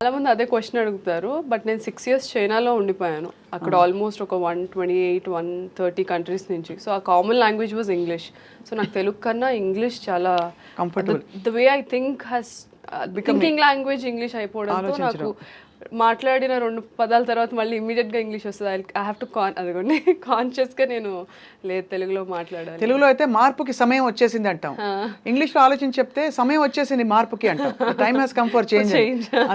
చాలా మంది అదే క్వశ్చన్ అడుగుతారు బట్ నేను సిక్స్ ఇయర్స్ చైనాలో ఉండిపోయాను. అక్కడ ఆల్మోస్ట్ ఒక one twenty eight one thirty countries నుంచి. సో ఆ common language was English so నాకు తెలుగు కన్నా ఇంగ్లీష్ చాలా Comfortable. The way I think has thinking language English అయిపోవడంతో నాకు మాట్లాడిన రెండు పదాల తర్వాత మళ్ళీ ఇమీడియట్గా ఇంగ్లీష్ వస్తుంది. ఐ హ్యావ్ టు కాన్ అదిగోండి. కాన్షియస్గా నేను లేదు తెలుగులో మాట్లాడాలి. తెలుగులో అయితే మార్పుకి సమయం వచ్చేసింది అంటాం. ఇంగ్లీష్లో ఆలోచించి చెప్తే సమయం వచ్చేసింది మార్పుకి అంటాం. Time has come for change.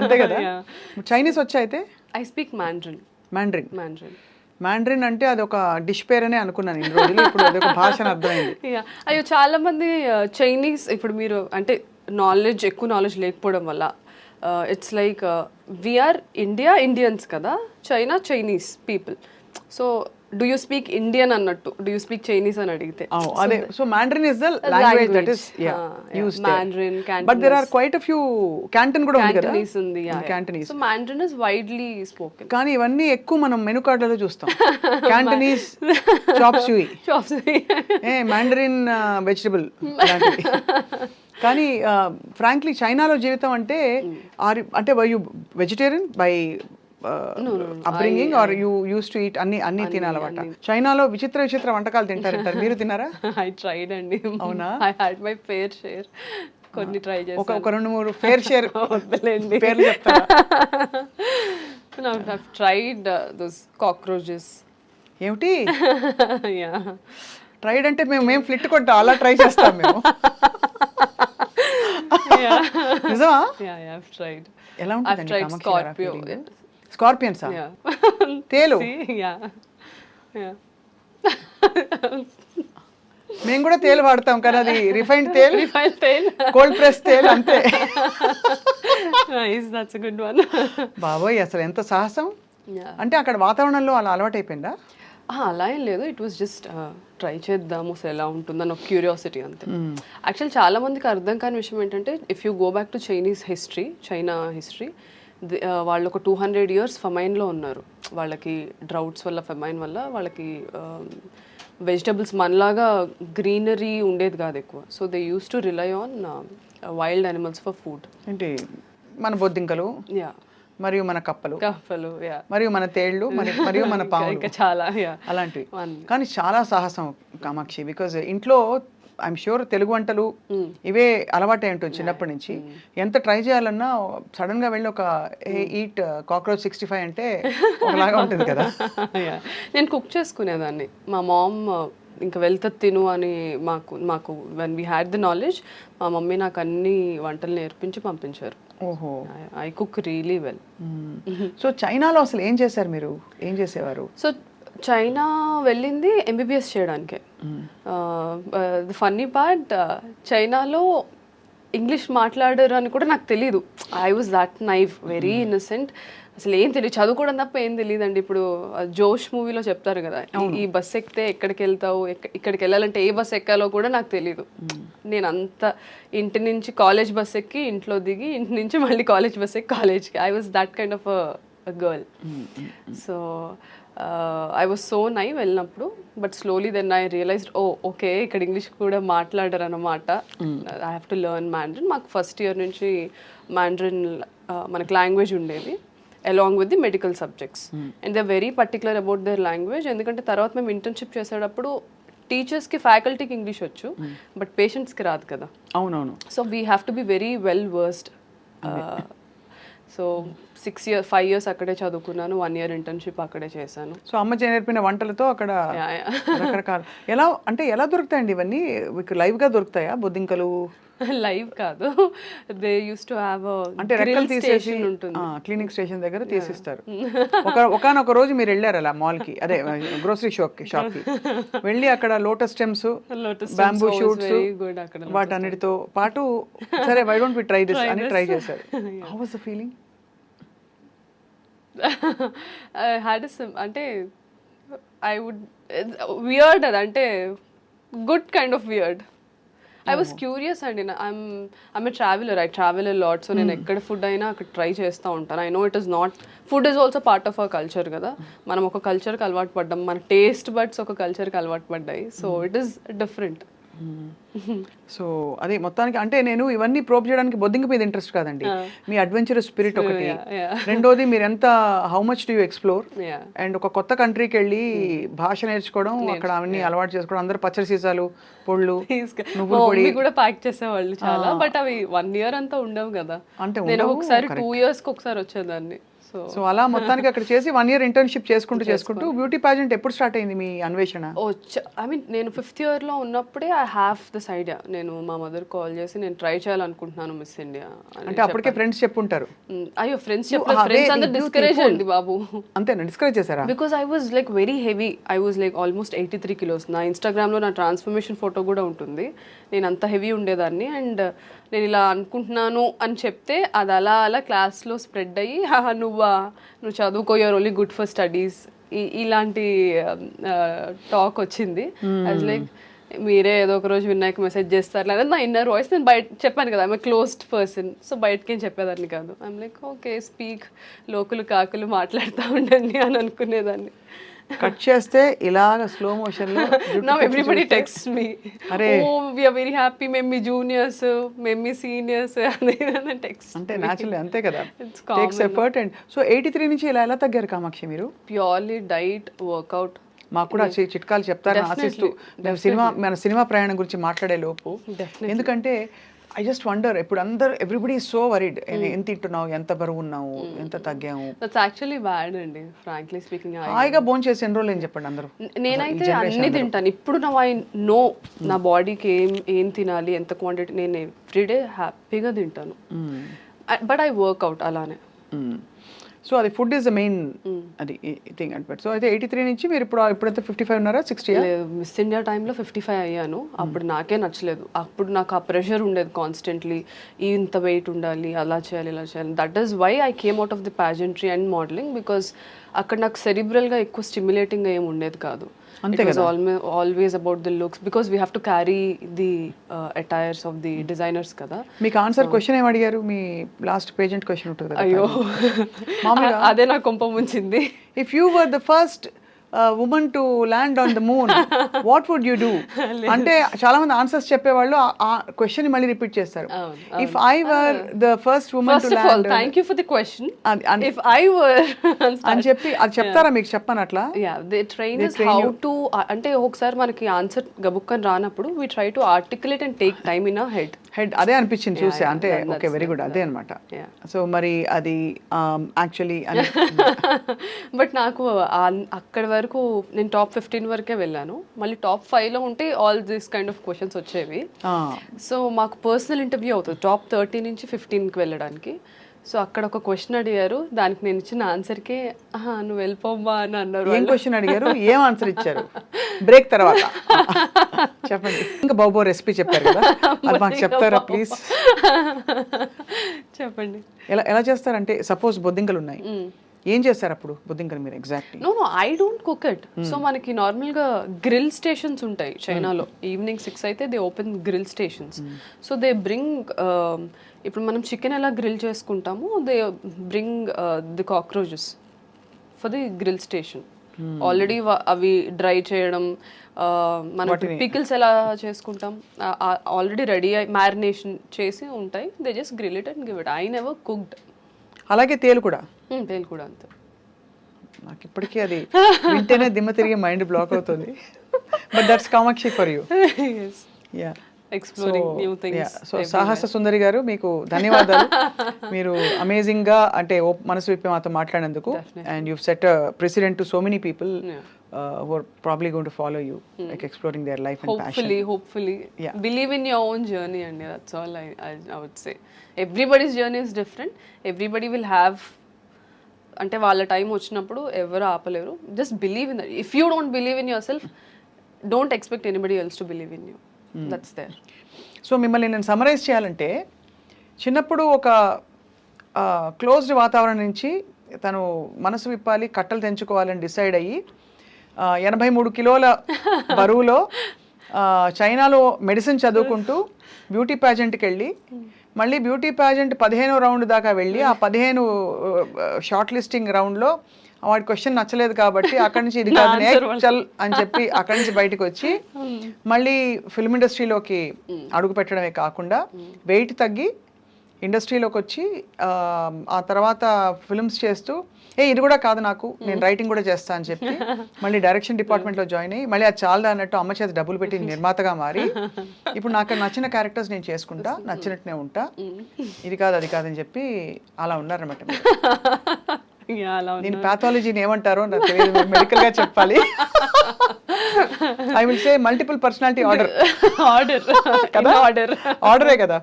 అంతే కదా. చైనీస్ వచ్చా అయితే? I speak Mandarin Mandarin Mandarin Mandarin అంటే అది ఒక డిష్ పేరనే అనుకున్నాను ఇన్ని రోజులు. ఇప్పుడు అది ఒక భాష అని అర్థమైంది. అయ్యో చాలా మంది చైనీస్ ఇప్పుడు మీరు అంటే నాలెడ్జ్ ఎక్కువ నాలెడ్జ్ లేకపోవడం వల్ల it's like we are India Indians కదా? China Chinese people so do you speak Indian అన్నట్టు? డూ యూ స్పీక్ చైనీస్ అని అడిగితే? Oh, అదే so Mandarin is the language that is. Uses Mandarin, but there are quite few Canton కూడా ఉంది కదా? ఉంది Cantonese so Mandarin is widely spoken కానీ ఇవన్నీ ఎక్కువ మనం మెను కార్డులలో చూస్తాం. Cantonese chop suey a Mandarin vegetable కానీ ఫ్రాంక్లీ చైనాలో జీవితం అంటే ఆర్ అంటే why you vegetarian by upbringing are you used to eat అన్ని అన్ని తినాలన్నమాట? చైనాలో విచిత్ర విచిత్ర వంటకాలు తింటారంటారు మీరు తిన్నారా? ఐ ట్రైడ్ అండి. అవునా? I had my fair share కొన్ని ట్రై ఒక చేస్తాను ఒక రెండు మూడు ఫేర్ షేర్ వద్దులేండి. పేర్లు చెప్తారా? Tried uh, those cockroaches. ఏమిటి? Yeah. ట్రైడ్ అంటే మేము మేము ఫ్లిట్ కొట్టాం. అలా ట్రై చేస్తాం మేము. స్కార్పియన్ తేలు? మేము కూడా తేలు వాడతాం కదా అది రిఫైన్ తేల్? రిఫైండ్ కోల్డ్ ప్రెస్ తేల్ అంతే. గుడ్ వన్ బాబోయ్ అసలు ఎంత సాహసం? అంటే అక్కడ వాతావరణంలో అలా అలవాటు అయిపోయిందా అలా ఏం లేదు. ఇట్ వాస్ జస్ట్ ట్రై చేద్దాము అసలు ఎలా ఉంటుందని ఒక క్యూరియాసిటీ అంతే. యాక్చువల్ చాలా మందికి అర్థం కాని విషయం ఏంటంటే if you go back to Chinese history China history వాళ్ళు ఒక టూ హండ్రెడ్ ఇయర్స్ ఫమైన్లో ఉన్నారు. వాళ్ళకి డ్రౌట్స్ వల్ల ఫమైన్ వల్ల వాళ్ళకి వెజిటబుల్స్ మనలాగా గ్రీనరీ ఉండేది కాదు ఎక్కువ. So they use to rely on wild animals for food ఏంటి? మన బొద్దింకలు? యా మరియు మన కప్పలు. కప్పలు యా మరియు మన తేళ్ళు మరి మరియు మన పాములు. ఇంకా చాలా యా అలాంటివి. కానీ చాలా సాహసం కామాక్షి బికాజ్ ఇంట్లో ఐఎమ్ షూర్ తెలుగు వంటలు ఇవే అలవాటే ఉంటుంది చిన్నప్పటి నుంచి. ఎంత ట్రై చేయాలన్నా సడన్గా వెళ్ళి ఒక ఈట్ కాక్రోచ్ సిక్స్టీ ఫైవ్ అంటే ఒకలాగా ఉంటుంది కదా. నేను కుక్ చేసుకునేదాన్ని. మా మామ్ ఇంకా వెళ్తా తిను అని మాకు మాకు when we had the knowledge మా మమ్మీ నాకు అన్ని వంటలు నేర్పించి పంపించారు. ఓహో. I cook really well so చైనాలో అసలు ఏం చేశారు మీరు? ఏం చేసేవారు? సో చైనా వెళ్ళింది ఎంబీబీఎస్ చేయడానికే. ఫన్నీ పార్ట్ చైనాలో ఇంగ్లీష్ మాట్లాడరు అని కూడా నాకు తెలీదు. I was that naive very innocent అసలు ఏం తెలియదు చదువుకోవడం తప్ప ఏం తెలియదండి ఇప్పుడు జోష్ మూవీలో చెప్తారు కదా ఈ- బస్ ఎక్కితే ఎక్కడికి వెళ్తావు ఇక్కడికి వెళ్ళాలంటే ఏ బస్ ఎక్కాలో కూడా నాకు తెలియదు నేను అంత ఇంటి నుంచి కాలేజ్ బస్ ఎక్కి ఇంట్లో దిగి ఇంటి నుంచి మళ్ళీ కాలేజ్ బస్ ఎక్కి కాలేజ్కి. I was that kind of girl so I was so naive వెళ్ళినప్పుడు but slowly then I realised oh okay ఇక్కడ ఇంగ్లీష్ కూడా మాట్లాడరు అనమాట I have to learn Mandarin మాకు ఫస్ట్ ఇయర్ నుంచి మ్యాండ్రిన్ మనకి లాంగ్వేజ్ ఉండేది. Along with the medical subjects and they very particular about their language ఎందుకంటే తర్వాత మేము ఇంటర్న్షిప్ చేసేటప్పుడు టీచర్స్కి ఫ్యాకల్టీకి ఇంగ్లీష్ వచ్చు బట్ పేషెంట్స్కి రాదు కదా. అవునవును. So we have to be very well versed so six year five years అక్కడే చదువుకున్నాను వన్ ఇయర్ ఇంటర్న్షిప్ అక్కడే చేశాను. సో అమ్మ నేర్పిన వంటలతో అక్కడ. రకరకాల ఎలా అంటే ఎలా దొరుకుతాయండి ఇవన్నీ? మీకు live గా దొరుకుతాయా? బొద్దింకలు? లైవ్ కాదు. దే యూస్ టు హ్యావ్ అంటే రెక్కలు తీసేసి ఉంటుంది. క్లినిక్ స్టేషన్ దగ్గర తీసిస్తారు. ఒక ఒకనొక రోజు మీరు వెళ్ళారు అలా మాల్కి అదే గ్రోసరీ షాప్కి షాప్కి. వెళ్ళి అక్కడ లోటస్ స్టెమ్స్ బ్యాంబూ షూట్స్ వాటన్నిటితో పాటు సరే why don't we try this అని ట్రై చేశారు. How was the feeling I had అంటే ఐ వుడ్ వియర్డ్ అది అంటే good kind of weird I was curious అండి. I'm I'm traveller I travel lot so నేను ఎక్కడ ఫుడ్ అయినా అక్కడ ట్రై చేస్తూ ఉంటాను. I know it is not food is also part of our culture కదా. మనం ఒక కల్చర్కి అలవాటు పడ్డాం మన టేస్ట్ బడ్స్ ఒక కల్చర్కి అలవాటు పడ్డాయి. So it is different so అదే మొత్తానికి అంటే నేను ఇవన్నీ ప్రోబ్ చేయడానికి బొద్దింక మీద ఇంట్రెస్ట్ కాదండి. మీ అడ్వెంచరస్ స్పిరిట్ ఒకటి. రెండోది మీరు ఎంత how much do you explore. And ఒక కొత్త కంట్రీకి వెళ్ళి భాష నేర్చుకోవడం అక్కడ అవన్నీ అలవాటు చేసుకోవడం అందరు పచ్చడి సీసాలు పొళ్ళు పొడి. కూడా ప్యాక్ చేసేవాళ్ళు చాలా బట్ అవి వన్ ఇయర్ అంతా ఉండవు కదా. అంటే నేను ఒకసారి టూ ఇయర్స్కి ఒకసారి వచ్చేదాన్ని. సో అలా మొత్తానికి అక్కడ చేసి వన్ ఇయర్ ఇంటర్న్షిప్ చేసుకుంటూ చేసుకుంటూ బ్యూటీ పాజెంట్ ఎప్పుడు స్టార్ట్ అయింది మీ అన్వేషణ? ఐ మీన్ నేను ఫిఫ్త్ ఇయర్లో ఉన్నప్పుడే ఐ హ్యావ్ దిస్ ఐడియా నేను మా మదర్ కాల్ చేసి నేను ట్రై చేయాలనుకుంటున్నాను మిస్ ఇండియా అంటే అప్పటికే ఫ్రెండ్స్ చెప్పుంటారు. అయ్యో ఫ్రెండ్స్ ఫ్రెండ్స్ అందరు. డిస్కరేజ్ అండి బాబు. అంతేనా? డిస్కరేజ్ చేశారా? Because I was like very heavy I was like almost eighty three kilos నా ఇన్స్టాగ్రామ్లో నా ట్రాన్స్ఫర్మేషన్ ఫోటో కూడా ఉంటుంది. నేను అంత హెవీ ఉండేదాన్ని అండ్ నేను ఇలా అనుకుంటున్నాను అని చెప్తే అది అలా అలా క్లాస్లో స్ప్రెడ్ అయ్యి "హహ, నువ్వా? నువ్వు చదువుకో you're only good for studies ఇలాంటి టాక్ వచ్చింది. అది లైక్ మీరే ఏదో ఒక రోజు వినాయక్ మెసేజ్ చేస్తారు. లేదా నా ఇన్నర్ వాయిస్ నేను బయట చెప్పాను కదా ఐమ్ క్లోజ్డ్ పర్సన్ సో బయటకేం చెప్పేదాన్ని కాదు. ఐమ్ లైక్ ఓకే స్పీక్ లోకులు కాకులు మాట్లాడుతూ ఉండండి అని అనుకునేదాన్ని. కట్ చేస్తే ఇలాగ స్లో మోషన్లో నవ్ ఎవ్రీబడి టెక్స్ట్ మీ అరే. ఓ వీఆర్ వెరీ హ్యాపీ మేము మీ జూనియర్స్ మేము మీ సీనియర్స్ అదే టెక్స్ట్ అంటే న్యాచురల్ అంతే కదా. Takes effort and so eighty three నుంచి ఇలా ఎలా తగ్గారు కామాక్షి మీరు? ప్యూర్లీ డైట్ వర్కౌట్ మాకు కూడా చిట్కాలు చెప్తారని ఆశిస్తూ. సినిమా మన సినిమా ప్రయాణం గురించి మాట్లాడే లోపు. ఎందుకంటే ఐ జస్ట్ వండర్ ఇప్పుడు అందరు ఎవ్రీబడి సో వరీడ్ ఎంత తింటున్నావు? ఎంత బరువు ఉన్నావు? ఎంత తగ్గాము దట్స్ యాక్చువల్లీ బ్యాడ్ అండి ఫ్రాంక్లీ స్పీకింగ్ హాయిగా భోంచేసి చేసి ఎన్ని రోజులు ఏం చెప్పండి అందరూ? నేనైతే అన్ని తింటాను. ఇప్పుడు నా ఐ నో నా బాడీకి ఏం ఏం తినాలి? ఎంత క్వాంటిటీ నేను ఎవ్రీడే హ్యాపీగా తింటాను. బట్ ఐ వర్క్అవుట్ అలానే. సో అది ఫుడ్ ఇస్ ద మెయిన్ అది థింగ్ అంటే సో అయితే ఎయిటీ త్రీ నుంచి మీరు ఇప్పుడు ఇప్పుడైతే ఫిఫ్టీ ఫైవ్ ఉన్నారా సిక్స్టీ మిస్ ఇండియా టైంలో ఫిఫ్టీ ఫైవ్ అయ్యాను. అప్పుడు నాకే నచ్చలేదు. అప్పుడు నాకు ఆ ప్రెషర్ ఉండేది కాన్స్టెంట్లీ ఇంత వెయిట్ ఉండాలి అలా చేయాలి ఇలా చేయాలి. That is why I came out of the pageantry and modelling because అక్కడ నాకు సెరిబ్రల్గా ఎక్కువ స్టిమ్యులేటింగ్ ఏం ఉండేది కాదు. అంతే always about the looks because we have to carry the attires of the designers కదా. మీకు ఆన్సర్ క్వశ్చన్ ఏం అడిగారు? మీ లాస్ట్ పేజెంట్ క్వశ్చన్ ఉంటుంది కదా అయ్యో. అదే నా కొంప ముంచింది. If you were the first woman to land on the moon what would you do అంటే చాలా మంది ఆన్సర్స్ చెప్పేవాళ్ళు ఆ క్వశ్చన్ మళ్ళీ రిపీట్ చేస్తారు. If I were the first woman to land thank you for the question if I were అని చెప్పి అది చెప్తారా మీకు? చెప్పాను అట్లా? Yeah they train is how to అంటే ఒకసారి మనకి ఆన్సర్ గబుక్కని రానప్పుడు we try to articulate and take time in a head head అదే అనిపించింది చూసే. అంటే ఓకే వెరీ గుడ్ అదే అనమాట. సో మరి అది యాక్చువల్లీ అని బట్ నాకు అక్కడి వరకు నేను టాప్ ఫిఫ్టీన్ వరకే వెళ్ళాను. మళ్ళీ టాప్ ఫైవ్లో ఉంటే all this kind of questions వచ్చేవి. సో మాకు పర్సనల్ ఇంటర్వ్యూ అవుతుంది. టాప్ థర్టీ నుంచి ఫిఫ్టీన్కి వెళ్ళడానికి. సో అక్కడ ఒక క్వశ్చన్ అడిగారు. దానికి నేను ఇచ్చిన ఆన్సర్కే "ఆహా, నువ్వు వెళ్ళిపోమ్మా అని అన్నారు ఏం క్వశ్చన్ అడిగారు? ఏం ఆన్సర్ ఇచ్చారు? బ్రేక్ తర్వాత. చెప్పండి. ఇంకా బాబో రెసిపీ చెప్పారు కదా? అది మాకు చెప్తారా ప్లీజ్ చెప్పండి. ఎలా ఎలా చేస్తారంటే సపోజ్ బొద్దింకలు ఉన్నాయి. ఏం చేస్తారు అప్పుడు బొద్దింకలు మీరు exactly no no I don't cook it so మనకి నార్మల్గా గ్రిల్ స్టేషన్స్ ఉంటాయి చైనాలో. ఈవినింగ్ సిక్స్ అయితే they open grill stations so they bring ఇప్పుడు మనం చికెన్ ఎలా గ్రిల్ చేసుకుంటామో they bring the cockroaches for the grill station already అవి డ్రై చేయడం uh, మనం పికిల్స్ ఎలా చేసుకుంటాం ఆల్రెడీ రెడీ అయి మ్యారినేషన్ చేసి ఉంటాయి. They just grill it and give it I never cooked అలాగే తేలు కూడా. తేలు కూడా అంతే. నాకు ఇప్పటికీ అది వింటేనే దిమ్మ తిరిగి మైండ్ బ్లాక్ అవుతుంది. But that's Kamakshi for you. Yeah exploring new things. So సాహస సుందరి గారు మీకు ధన్యవాదాలు. మీరు అమేజింగ్గా అంటే మనసు విప్పి మాతో మాట్లాడినందుకు. And you set precedent to so many people who probably going to follow you like exploring their life and passion hopefully hopefully. Yeah. believe in your own journey and yeah, that's all I, I i would say. Everybody's journey is different. Everybody will have అంటే వాళ్ళ time వచ్చినప్పుడు ఎవరు ఆపలేరు. Just believe in if you don't believe in yourself don't expect anybody else to believe in you that's there so మిమ్మల్ని నేను summarise చేయాలంటే చిన్నప్పుడు ఒక క్లోజ్డ్ వాతావరణం నుంచి తను మనసు విప్పాలి కట్టలు తెంచుకోవాలని డిసైడ్ అయ్యి ఎనభై మూడు కిలోల బరువులో చైనాలో మెడిసిన్ చదువుకుంటూ బ్యూటీ ప్యాజెంట్కి వెళ్ళి మళ్ళీ బ్యూటీ ప్యాజెంట్ పదిహేను రౌండ్ దాకా వెళ్ళి ఆ పదిహేను షార్ట్ లిస్టింగ్ రౌండ్లో వాడి క్వశ్చన్ నచ్చలేదు కాబట్టి అక్కడి నుంచి ఇది కాదు చల్ అని చెప్పి అక్కడి నుంచి బయటకు వచ్చి మళ్ళీ ఫిల్మ్ ఇండస్ట్రీలోకి అడుగు పెట్టడమే కాకుండా వెయిట్ తగ్గి ఇండస్ట్రీలోకి వచ్చి ఆ, తర్వాత ఫిల్మ్స్ చేస్తూ ఏ ఇది కూడా కాదు నాకు నేను రైటింగ్ కూడా చేస్తా అని చెప్పి మళ్ళీ డైరెక్షన్ డిపార్ట్మెంట్లో జాయిన్ అయ్యి మళ్ళీ అది చాలా అన్నట్టు అమ్మ చేత డబ్బులు పెట్టి నిర్మాతగా మారి ఇప్పుడు నాకు నచ్చిన క్యారెక్టర్స్ నేను చేసుకుంటా నచ్చినట్టునే ఉంటా. ఇది కాదు అది కాదని చెప్పి అలా ఉన్నారన్నమాట నేను పాథాలజీని ఏమంటారో నాకు తెలియదు మెడికల్గా చెప్పాలి. I will say multiple personality order order కదా? ఆర్డర్ ఆర్డరే కదా.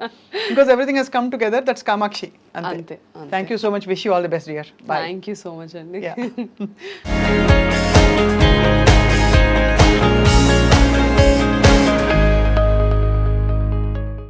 Because everything he's come together that's Kamakshi అంతే. Thank you so much wish you all the best dear thank you so much అండి.